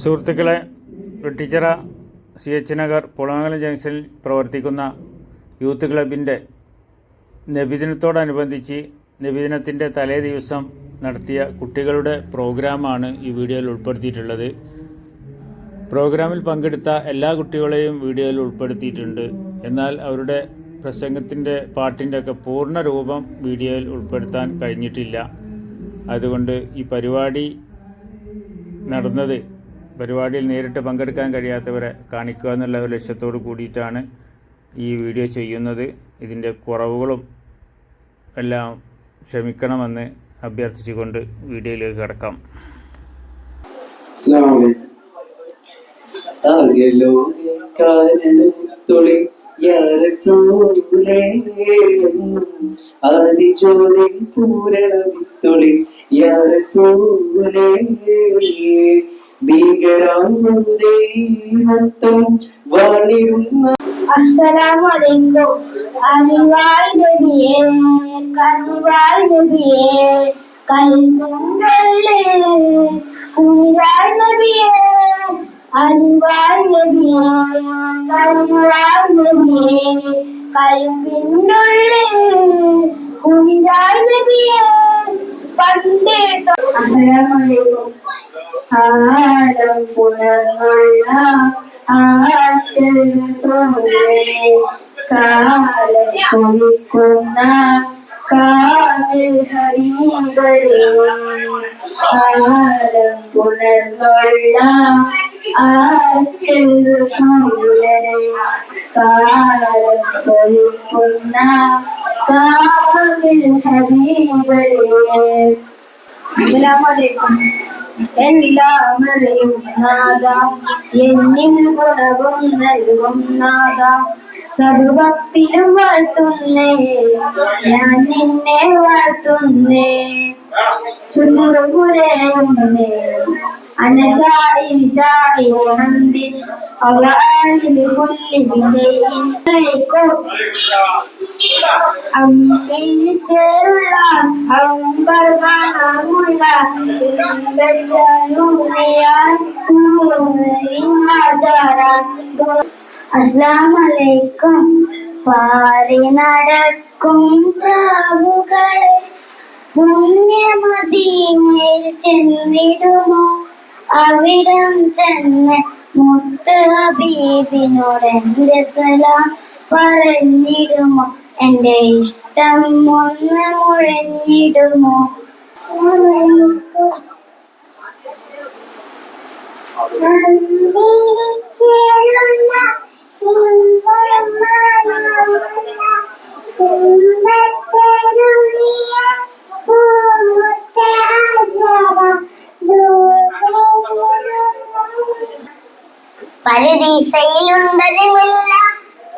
സുഹൃത്തുക്കളെ Vettichira C H Nagar Pulamangalam ജംഗ്ഷനിൽ പ്രവർത്തിക്കുന്ന യൂത്ത് ക്ലബിന്റെ നബിദിനത്തോടനുബന്ധിച്ച് നബിദിനത്തിന്റെ തലേ ദിവസം നടത്തിയ കുട്ടികളുടെ പ്രോഗ്രാമാണ് ഈ വീഡിയോയിൽ ഉൾപ്പെടുത്തിയിട്ടുള്ളത്. പ്രോഗ്രാമിൽ പങ്കെടുത്ത എല്ലാ കുട്ടികളെയും വീഡിയോയിൽ ഉൾപ്പെടുത്തിയിട്ടുണ്ട്. എന്നാൽ അവരുടെ പ്രസംഗത്തിന്റെ പാട്ടിന്റെ ഒക്കെ പൂർണ രൂപം വീഡിയോയിൽ ഉൾപ്പെടുത്താൻ കഴിഞ്ഞിട്ടില്ല. അതുകൊണ്ട് ഈ പരിപാടി നടന്നത്. പരിപാടിയിൽ നേരിട്ട് പങ്കെടുക്കാൻ കഴിയാത്തവരെ കാണിക്കുക എന്നുള്ള ഒരു ലക്ഷ്യത്തോട് കൂടിയിട്ടാണ് ഈ വീഡിയോ ചെയ്യുന്നത്. ഇതിന്റെ കുറവുകളും എല്ലാം ക്ഷമിക്കണമെന്ന് അഭ്യർത്ഥിച്ചുകൊണ്ട് വീഡിയോയിലേക്ക് കിടക്കാം. കാരണത്തൊളി ആദിജോലി പൂരണവിത്തൊളി യാരസൂലേ ഭീകരാന്തം അസ്സലാമു നബിയേ കൽ നബിയേ കൽമുണ്ടല്ലേ നബിയേ അറിവാൾ നബിയേ നബിയേ നബിയേ പണ്ടേ അസ്സലാമലൈക്കും ആലം പുലർന്നുള്ള ആറ്റൽ സോലേ കാലം കുളിക്കുന്ന കാവിൽ ഹരിവരേ കാലം പുലർന്നുള്ള ആറ്റൽ സോലേ കാലം കുളിക്കുന്ന കാവിൽ ഹരിവരേ അസ്സലാമലൈക്കും എല്ലാമറയും നാദ എന്നിൽ ഗുണവും നൽകും നാദ സർവത്തിലും വാഴ്ത്തുന്നേ ഞാൻ നിന്നെ വാഴ്ത്തുന്നേ സുന്ദരപുരയുന്നേ അനശായി ശായി ഹന്തി അവലിൽ കുല്ലി വിഷയിക്കും അമ്പിച്ചേരുള്ള അമ്പർവണമുള്ള അസ്ലാമലൈക്കും പാറി നടക്കും പ്രാവുകളെ. പുണ്യമതിയിൽ ചെന്നിടുമോ? അവിടം ചെന്ന് മുത്ത് ഹബീബിനോട് എന്റെ സലാം പറഞ്ഞിടുമോ? എന്റെ ഇഷ്ടം ഒന്ന് മുഴഞ്ഞിടുമോ? പരിദീസയിലുണ്ടതുമില്ല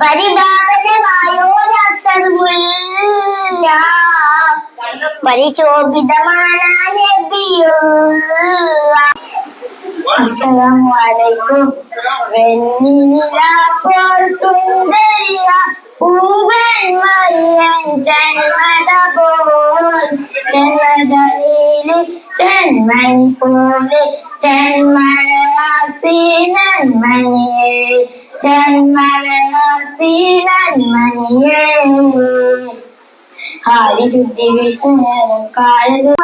പരിഭാവനമായോരസർമില്ല. പരിശോഭിതമാണ് അസ്സലാമു അലൈക്കും വെണ്ണിലാപ്പോൾ സുന്ദരിയ പൂവൻ മറിയൻ ജന്മത പോൽ. ജന്മതയിൽ ജന്മൻ പോലെ ജന്മനവാസീനന്മണിയേ ജന്മനവാസീനന്മണിയേ ഹരിശുദ്ധി വിഷ്ണു കാലം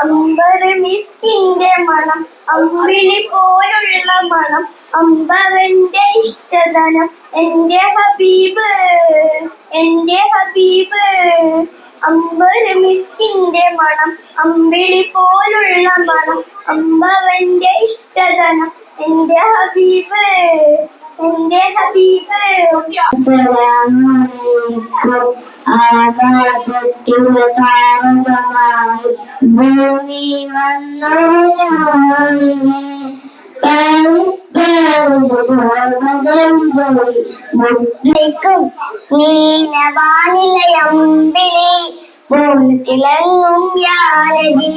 അമ്പർ മിസ്കിന്റെ മണം അമ്പിളി പോലുള്ള മണം അമ്പവന്റെ ഇഷ്ടധനം എന്റെ ഹബീബ് എന്റെ ഹബീബ് അമ്പർ മിസ്കിന്റെ മണം അമ്പിളി പോലുള്ള മണം അമ്പവന്റെ ഇഷ്ടധനം. എന്റെ ഹബീബ് എന്റെ ഹബീബ്. முத்தைக்கும் நீல வானிலை அம்பினி போல் திளங்கும் யாரதி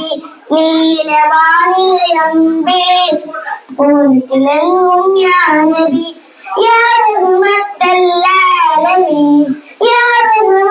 நீல வானிலை அம்பினி போல் திளங்கும் யாரதி யாரும் மத்தல்லாலமே யாரும்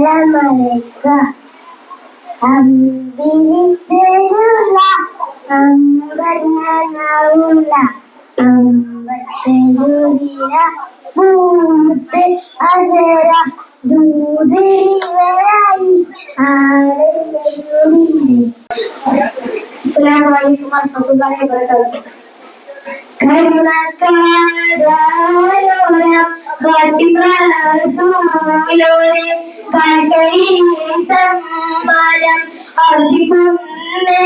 അസലമലൈക്ക അമ്പിളിച്ചെരുള അമ്പർണനാവുള്ള അമ്പത്തെരുളില പൂത്ത് അസര ദൂതരിവരായി ആളുകളുണ്ട് അസ്സലാമു അലൈക്കും വറഹ്മത്തുള്ളാഹി വബറകാതുഹു. കരുണക്കാരായോരം ഫാത്തിമാസൂലോരെ കാട്ടയിലെ സമ്മാനം അർപ്പിക്കുന്നേ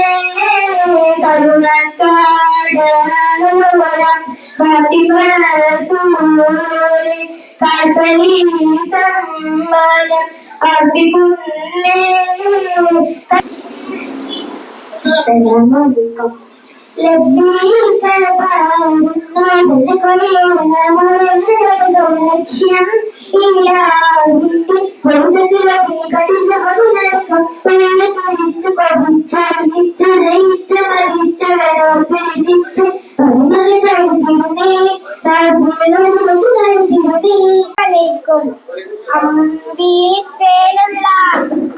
കരുണക്കാരായോരം ഫാത്തിമാസൂലോരെ കാട്ടയിലെ സമ്മാനം അർപ്പിക്കുന്നേ അസ്സലാമലൈക്കും ലബ്ബീക ലക്ഷ്യം ഇല്ലാതിന്റെ ബോധത്തിലൊക്കെ കടിച്ചവനടക്കം പിടിച്ച് ും അമ്പീച്ചേലുള്ള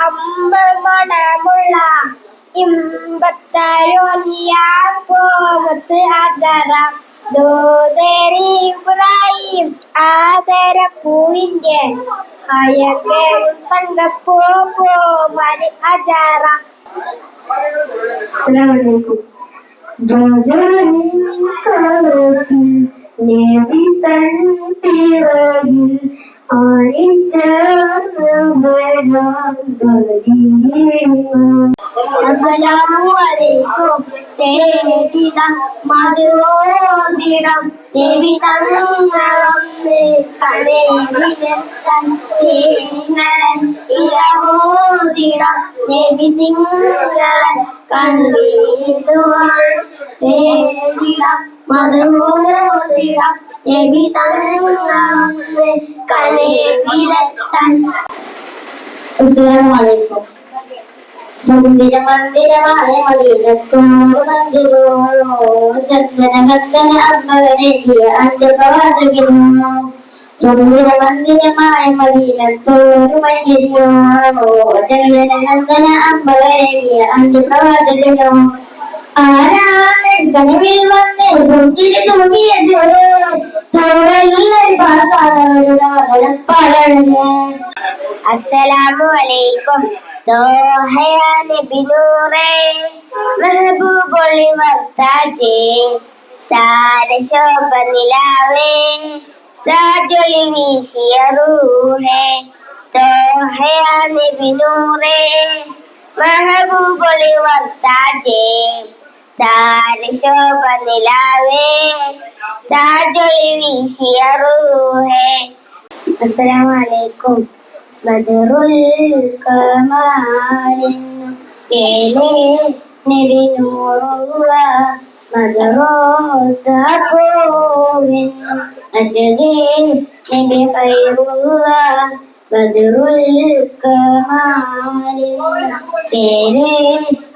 അമ്പമണമുള്ള ഇമ്പത്താരോനിയാൻ പോമത്ത് ആചാര. ദോതരി ഇബ്രാഹിം ആദര പൂവിന്റെ അയക്കെ തങ്കപ്പോ പോമര് ആചാര അസ്സലാമലൈക്കും. ദേവി തൻ പിറകിൽ അസ്സലാമലൈക്കും തേടിടം മധുരോദിടം ദേവി തങ്ങളന്ന് കടേവിലെത്തൻ തേങ്ങലൻ ഇലവോദിടം ദേവി തിങ്ങളൻ കണ്ണീടുവാൻ തേടിടം മധുരോദിടം ദേവി തങ്ങളന്ന് കടേവിലെത്തൻ അസ്സലാമലൈക്കും. സുന്ദര മന്ദിരമായ മദീനത്തോട് മന്ദിരോ ചന്ദന കന്ദന അമ്മവനെത്തിയ അന്റെ പ്രവാചകനോ സുന്ദര മന്ദിരമായ മദീനത്തോട് മന്ദിരോ ചന്ദന കന്ദന അമ്മവനെത്തിയ അന്റെ പ്രവാചകനോ ആരാണ് കനവിൽ വന്ന് പുഞ്ചിരി തൂങ്ങിയത് അസ്സലാമു അലൈക്കും. തോഹയാ നബി നൂറേ മെഹബൂബൊളി വർത്താജേ താരശോഭ നിലാവേ രാജൊളി വീശിയ റൂഹേ. തോഹയാ നബി നൂറേ മെഹബൂബൊളി വർത്താജേ താരശോഭ നിലാവേ രാജൊളി വീശിയ റൂഹേ അസ്സലാമു അലൈക്കും ബദറുൽ കമാലിന്നു ചേലേ നബി നൂറുള്ള മദറോസ പോവിന്നു അശദേ നബി ഖൈറുള്ള ബദറുൽ കമാലിന്നു ചേലേ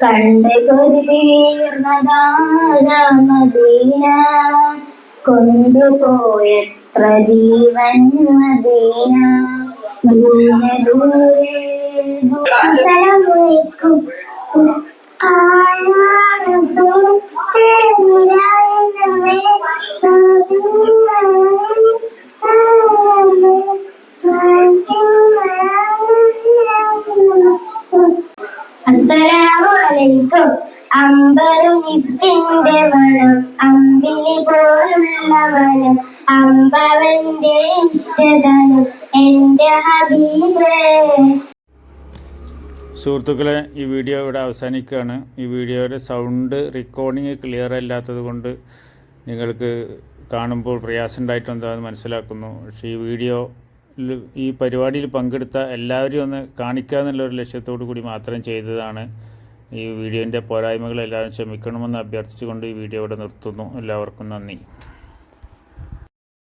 കണ്ട് കൊതി തീർന്നതാര മദീന? കൊണ്ടുപോയത്ര ജീവൻ മദീന ദൂരെ ദൂരെ അസ്സലാമലൈക്കും അസ്സലാമലൈക്കും അമ്പറുമിസിന്റെ വനം അമ്പിളി പോലുള്ള മനം അമ്പവന്റെ ഇഷ്ടതനം എന്റെ ഹബീബേ. സുഹൃത്തുക്കളെ ഈ വീഡിയോ ഇവിടെ അവസാനിക്കുകയാണ്. ഈ വീഡിയോയുടെ സൗണ്ട് റെക്കോർഡിങ് ക്ലിയർ അല്ലാത്തത് കൊണ്ട് നിങ്ങൾക്ക് കാണുമ്പോൾ പ്രയാസം ഉണ്ടായിട്ടുണ്ടെന്ന് മനസ്സിലാക്കുന്നു. പക്ഷേ ഈ വീഡിയോ ഈ പരിപാടിയിൽ പങ്കെടുത്ത എല്ലാവരെയും ഒന്ന് കാണിക്കുക എന്നുള്ളൊരു ലക്ഷ്യത്തോടു കൂടി മാത്രം ചെയ്തതാണ്. ഈ വീഡിയോന്റെ പോരായ്മകൾ എല്ലാവരും ക്ഷമിക്കണമെന്ന് അഭ്യർത്ഥിച്ചുകൊണ്ട് ഈ വീഡിയോ ഇവിടെ നിർത്തുന്നു. എല്ലാവർക്കും നന്ദി.